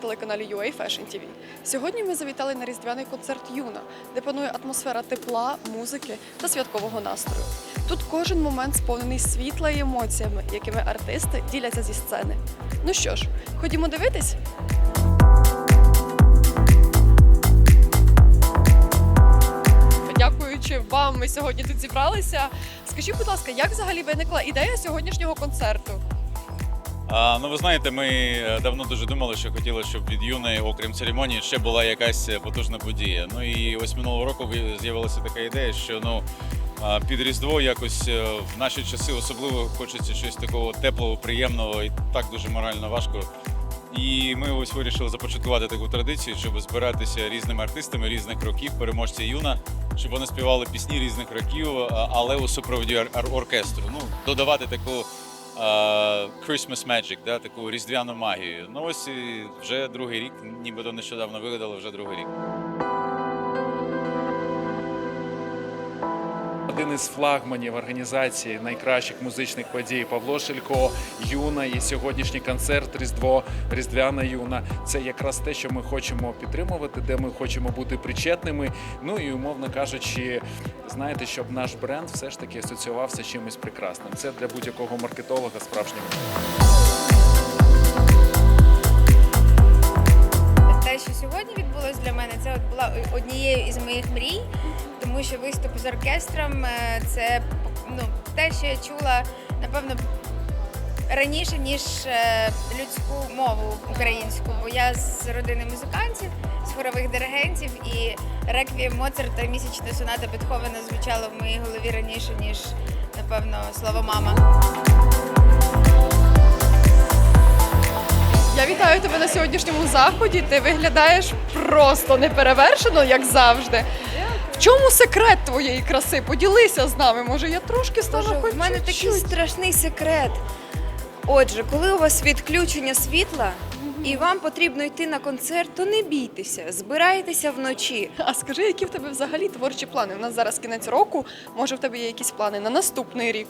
телеканалі UA Fashion TV. Сьогодні ми завітали на різдвяний концерт Юна, де панує атмосфера тепла, музики та святкового настрою. Тут кожен момент сповнений світла і емоціями, якими артисти діляться зі сцени. Ну що ж, ходімо дивитись. Дякуючи вам, ми сьогодні тут зібралися. Скажіть, будь ласка, як взагалі виникла ідея сьогоднішнього концерту? Ну ви знаєте, ми е, давно дуже думали, що хотіли, щоб від юної, окрім церемонії, ще була якась е, потужна подія. Ну і ось минулого року ви- з'явилася така ідея, що ну під Різдво якось е, в наші часи особливо хочеться щось такого теплого, приємного і так дуже морально важко. І ми ось вирішили започаткувати таку традицію, щоб збиратися різними артистами різних років, переможці юна, щоб вони співали пісні різних років, але у супроводі ор- ор- оркестру. Ну, додавати таку Christmas Magic, да, таку різдвяну магію. Ну ось вже другий рік, нібито нещодавно вигадали вже другий рік. Один із флагманів організації найкращих музичних подій Павло Шилько, Юна і сьогоднішній концерт Різдво Різдвяна Юна. Це якраз те, що ми хочемо підтримувати, де ми хочемо бути причетними. Ну і умовно кажучи, знаєте, щоб наш бренд все ж таки асоціювався з чимось прекрасним. Це для будь-якого маркетолога справжнього. Що сьогодні відбулось для мене, це от була однією із моїх мрій, тому що виступ з оркестром е, це ну, те, що я чула, напевно, раніше, ніж е, людську мову українську, бо я з родини музикантів, з хорових диригентів, і реквієм Моцарта місячна соната Бетховена звучало в моїй голові раніше, ніж, напевно, слово мама. Я вітаю тебе на сьогоднішньому заході. Ти виглядаєш просто неперевершено, як завжди. В чому секрет твоєї краси? Поділися з нами. Може, я трошки стану Боже, хоч в мене такий страшний секрет. Отже, коли у вас відключення світла і вам потрібно йти на концерт, то не бійтеся, збирайтеся вночі. А скажи, які в тебе взагалі творчі плани? У нас зараз кінець року. Може, в тебе є якісь плани на наступний рік?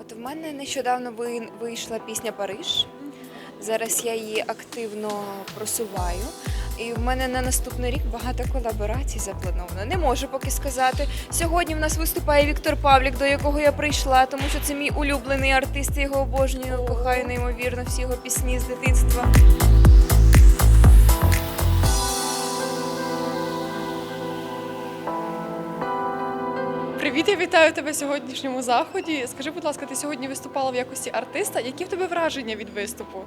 От в мене нещодавно ви- вийшла пісня Париж. Зараз я її активно просуваю. І в мене на наступний рік багато колаборацій заплановано. Не можу поки сказати. Сьогодні в нас виступає Віктор Павлік, до якого я прийшла, тому що це мій улюблений артист, я його обожнюю, кохаю неймовірно всі його пісні з дитинства. Привіт, я вітаю тебе сьогоднішньому заході. Скажи, будь ласка, ти сьогодні виступала в якості артиста. Які в тебе враження від виступу?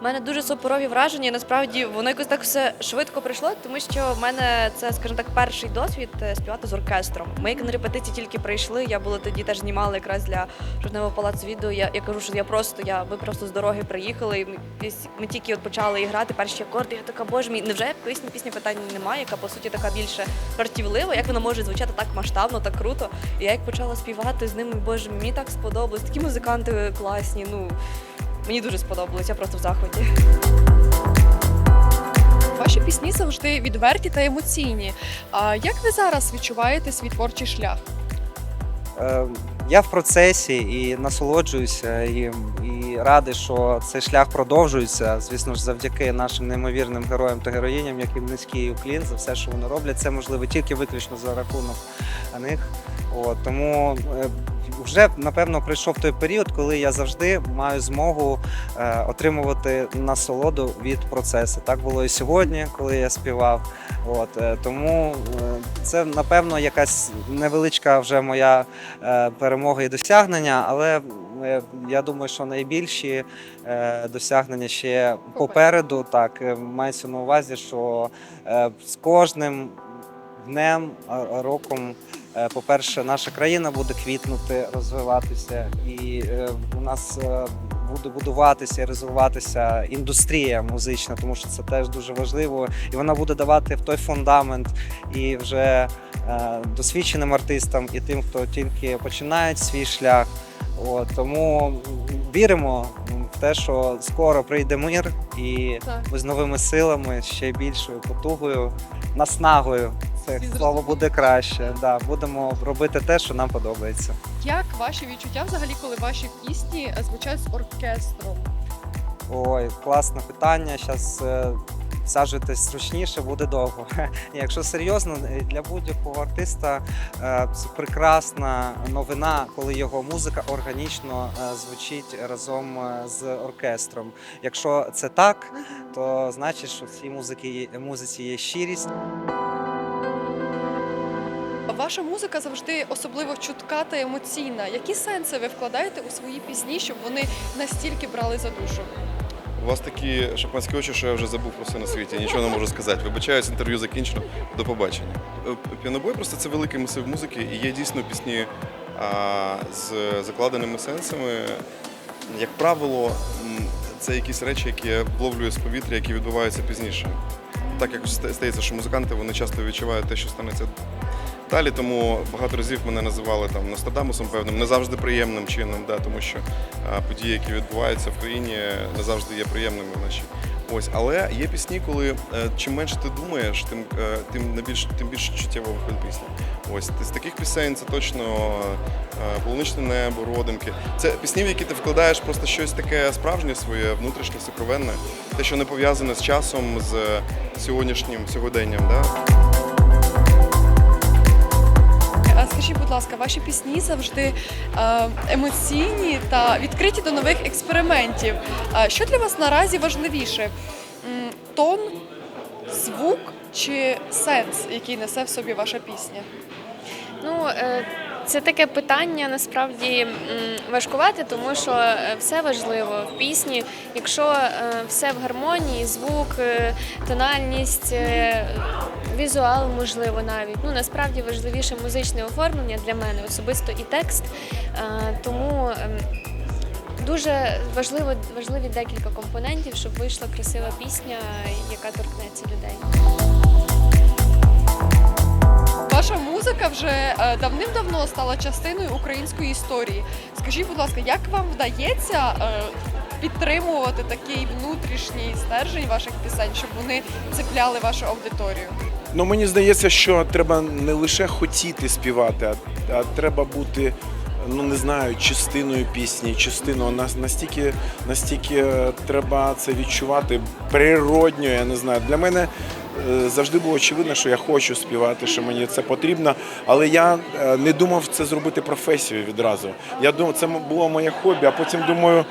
У мене дуже суперові враження. і Насправді воно якось так все швидко прийшло, тому що в мене це, скажімо так, перший досвід е, співати з оркестром. Ми як на репетиції тільки прийшли. Я була тоді теж знімала якраз для жовтневого палацу відео. Я, я кажу, що я просто я ми просто з дороги приїхали. І ми, ми тільки от почали грати перші акорди. Я така, боже мій, невже пісні пісні питань немає, яка по суті така більше жартівлива. Як вона може звучати так масштабно, так круто. І я як почала співати з ними, боже, мені так сподобалось. Такі музиканти класні. Ну мені дуже сподобалось. Я просто в захваті. Ваші пісні завжди відверті та емоційні. А як ви зараз відчуваєте свій творчий шлях? Е, Я в процесі і насолоджуюся, і, і радий, що цей шлях продовжується. Звісно ж, завдяки нашим неймовірним героям та героїням, яким низький уклін за все, що вони роблять. Це можливо тільки виключно за рахунок них. От, тому е, вже напевно прийшов той період, коли я завжди маю змогу е, отримувати насолоду від процесу. Так було і сьогодні, коли я співав. От, е, тому е, це напевно якась невеличка вже моя перемога і досягнення, але я думаю, що найбільші досягнення ще попереду. Так мається на увазі, що з кожним днем, роком. Е, По-перше, наша країна буде квітнути, розвиватися, і е, у нас е, буде будуватися і розвиватися індустрія музична, тому що це теж дуже важливо, і вона буде давати в той фундамент і вже досвідченим артистам, і тим, хто тільки починає свій шлях. От, тому віримо в те, що скоро прийде мир, і Так. ми з новими силами, ще більшою потугою, наснагою. Це слово буде краще. Да, будемо робити те, що нам подобається. Як ваші відчуття взагалі, коли ваші пісні е, звучать з оркестром? Ой, класне питання. Зараз саджуйтесь зручніше, буде довго. Якщо серйозно, е, для будь-якого артиста е, це прекрасна новина, коли його музика органічно е, звучить разом е, з оркестром. Якщо це так, то значить, що в цій музиці є щирість. Ваша музика завжди особливо чутка та емоційна. Які сенси ви вкладаєте у свої пісні, щоб вони настільки брали за душу? У вас такі шампанські очі, що я вже забув про все на світі. Нічого не можу сказати. Вибачаюсь, інтерв'ю закінчено. До побачення. Е, Піанобой просто це великий масив музики, і є дійсно пісні а, з закладеними сенсами. Як правило, це якісь речі, які я вловлюю з повітря, які відбуваються пізніше. Так як стається, що музиканти вони часто відчувають те, що станеться далі. Тому багато разів мене називали там Нострадамусом певним, не завжди приємним чином, да, тому що події, які відбуваються в країні, не завжди є приємними наші. Ось, але є пісні, коли е, чим менше ти думаєш, тим е, тим не більш тим більш чуттєво виходить пісня. Ось з таких пісень це точно е, полуничне небо, родимки. Це пісні, в які ти вкладаєш просто щось таке справжнє своє, внутрішнє, сокровенне, те, що не пов'язане з часом, з сьогоднішнім сьогоденням. Да? Скажіть, будь ласка, ваші пісні завжди е, емоційні та відкриті до нових експериментів. Що для вас наразі важливіше? Тон, звук чи сенс, який несе в собі ваша пісня? Ну, е, це таке питання насправді м, важкувате, тому що е, все важливо в пісні. Якщо е, все в гармонії, звук, е, тональність, візуал, можливо, навіть. Ну насправді важливіше музичне оформлення для мене, особисто і текст. Тому ем, дуже важливо важливі декілька компонентів, щоб вийшла красива пісня, яка торкнеться людей. Ваша музика вже е, давним-давно стала частиною української історії. Скажіть, будь ласка, як вам вдається е, підтримувати такий внутрішній стержень ваших пісень, щоб вони цепляли вашу аудиторію? Ну мені здається, що треба не лише хотіти співати, а, а треба бути. Ну не знаю, частиною пісні, частиною нас настільки, настільки е, треба це відчувати природньо. Я не знаю. Для мене завжди було очевидно, що я хочу співати, що мені це потрібно. Але я е, не думав це зробити професією відразу. Я думав, це було моє хобі, а потім думаю.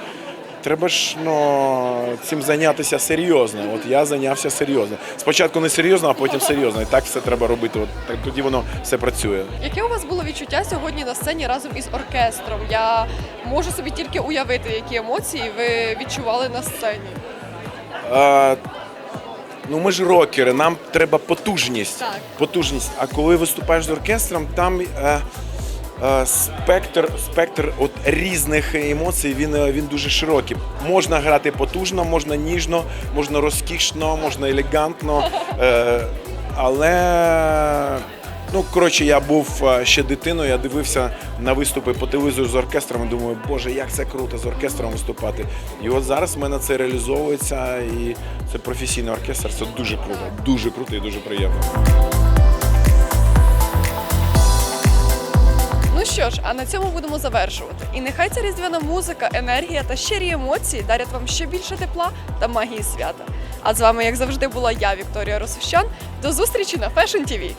Треба ж ну, цим зайнятися серйозно. От я зайнявся серйозно. Спочатку не серйозно, а потім серйозно. І так все треба робити. От так тоді воно все працює. Яке у вас було відчуття сьогодні на сцені разом із оркестром? Я можу собі тільки уявити, які емоції ви відчували на сцені. А, ну ми ж рокери, нам треба потужність. Так. Потужність. А коли виступаєш з оркестром, там. Е, е, Спектр, спектр от різних емоцій він, е, він дуже широкий. Можна грати потужно, можна ніжно, можна розкішно, можна елегантно. Е, але ну коротше, я був е, ще дитиною, я дивився на виступи по телевізору з оркестром. Думаю, боже, як це круто з оркестром виступати. І от зараз в мене це реалізовується, і це професійний оркестр. Це дуже круто, дуже круто і дуже приємно. Ну що ж, а на цьому будемо завершувати. І нехай ця різдвяна музика, енергія та щирі емоції дарять вам ще більше тепла та магії свята. А з вами, як завжди, була я, Вікторія Росущан. До зустрічі на Fashion TV.